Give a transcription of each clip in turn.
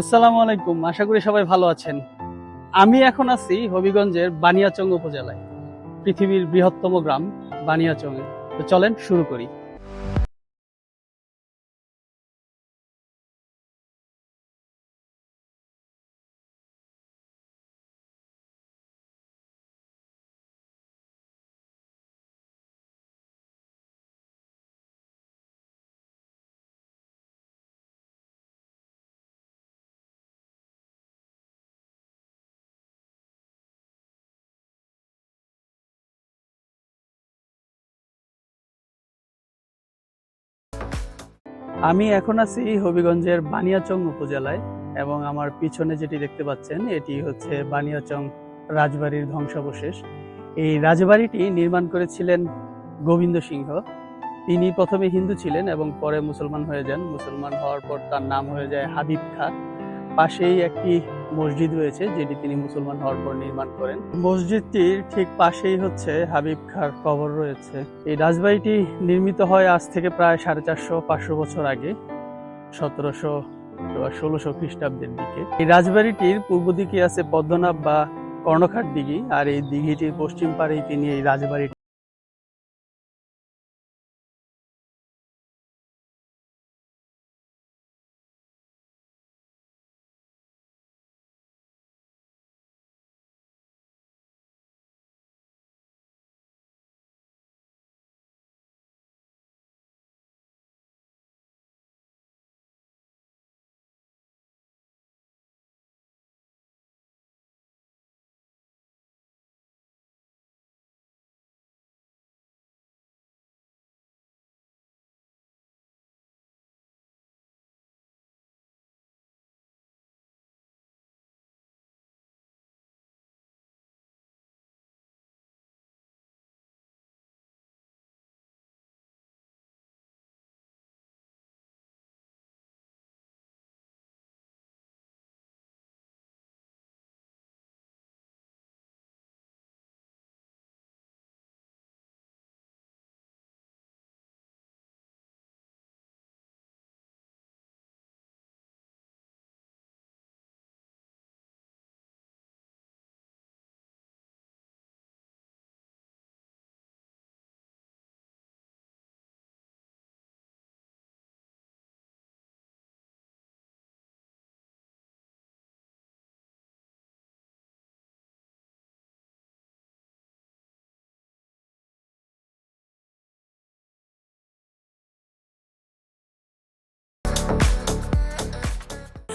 আসসালামু আলাইকুম, আশা করি সবাই ভালো আছেন। আমি এখন আছি হবিগঞ্জের বানিয়াচং উপজেলায়, পৃথিবীর বৃহত্তম গ্রাম বানিয়াচং তো চলেন শুরু করি। আমি এখন আছি হবিগঞ্জের বানিয়াচং উপজেলায় এবং আমার পিছনে যেটি দেখতে পাচ্ছেন, এটি হচ্ছে বানিয়াচং রাজবাড়ির ধ্বংসাবশেষ। এই রাজবাড়িটি নির্মাণ করেছিলেন গোবিন্দ সিংহ। তিনি প্রথমে হিন্দু ছিলেন এবং পরে মুসলমান হয়ে যান। মুসলমান হওয়ার পর তার নাম হয়ে যায় হাবিব খা। পাশেই একটি মসজিদ রয়েছে, যেটি তিনি মুসলমান হওয়ার পর নির্মাণ করেন। মসজিদটির ঠিক পাশেই হচ্ছে হাবিব খার কবর রয়েছে। এই রাজবাড়িটি নির্মিত হয় আজ থেকে প্রায় সাড়ে চারশো, পাঁচশো বছর আগে, সতেরোশো ষোলোশো খ্রিস্টাব্দের দিকে। এই রাজবাড়িটির পূর্ব দিকে আছে পদ্মনাভ বা কর্ণখাট দিঘি, আর এই দিঘিটির পশ্চিম পাড়েই তিনি এই রাজবাড়ি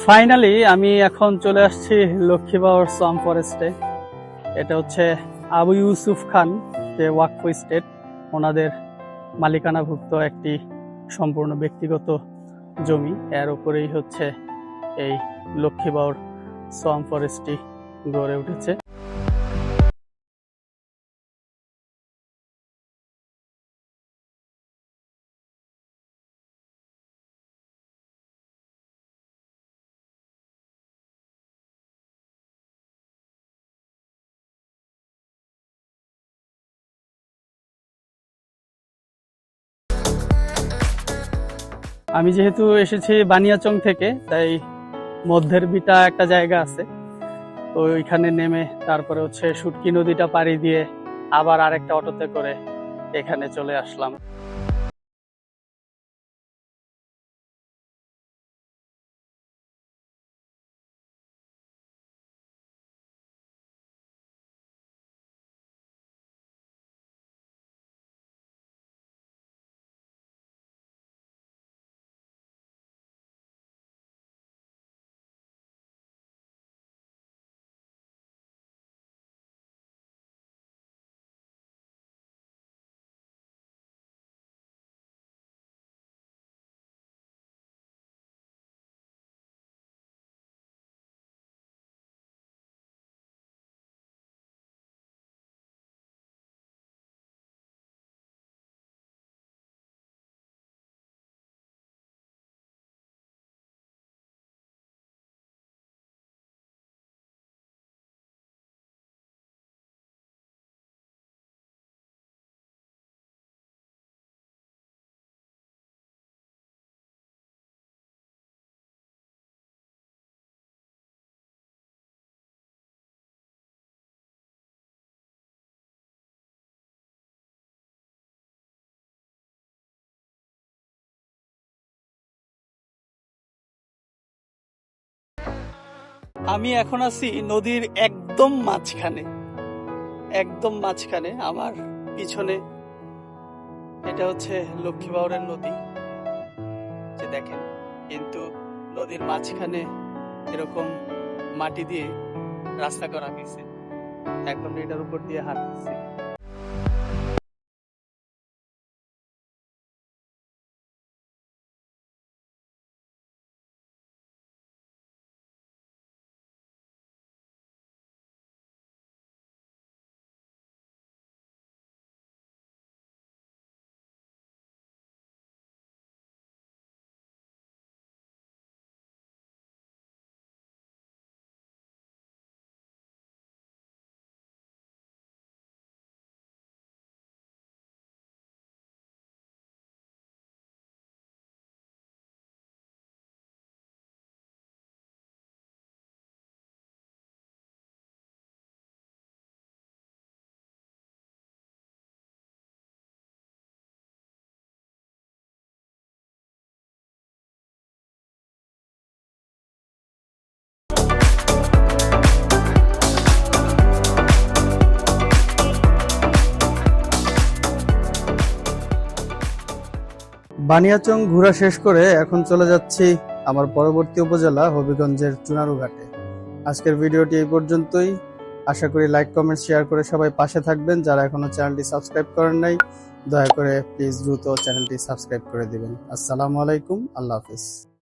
ফাইনালি আমি এখন চলে আসছি লক্ষ্মীবাওয়ার সাম ফরেস্টে এটা হচ্ছে আবু ইউসুফ খান, যে ওয়াকফ স্টেট, ওনাদের মালিকানাভুক্ত একটি সম্পূর্ণ ব্যক্তিগত জমি। এর উপরেই হচ্ছে এই লক্ষ্মীবাওয়ার সাম ফরেস্টটি গড়ে উঠেছে। আমি যেহেতু এসেছি বানিয়াচং থেকে, তাই মধ্যের বিটা একটা জায়গা আছে। তো ওইখানে নেমে তারপরে হচ্ছে সুটকি নদীটা পাড়ি দিয়ে আবার আরেকটা অটোতে করে এখানে চলে আসলাম। আমি এখন আছি নদীর একদম মাঝখানে। একদম মাঝখানে, আমার পিছনে। এটা হচ্ছে লক্ষ্মী বাউরের নদী। যে দেখেন, কিন্তু নদীর মাঝখানে এরকম মাটি দিয়ে রাস্তা করা হয়েছে। এখন এটার উপর দিয়ে হাঁটতেছি। বানিয়াচং ঘোরা শেষ করে এখন চলে যাচ্ছি আমার পরবর্তী উপজেলা হবিগঞ্জের চুনারুঘাটে। আজকের ভিডিওটি এই পর্যন্তই। আশা করি লাইক কমেন্ট শেয়ার করে সবাই পাশে থাকবেন। যারা এখনও চ্যানেলটি সাবস্ক্রাইব করেন নাই, দয়া করে প্লিজ দ্রুত চ্যানেলটি সাবস্ক্রাইব করে দিবেন। আসসালামু আলাইকুম, আল্লাহ হাফিজ।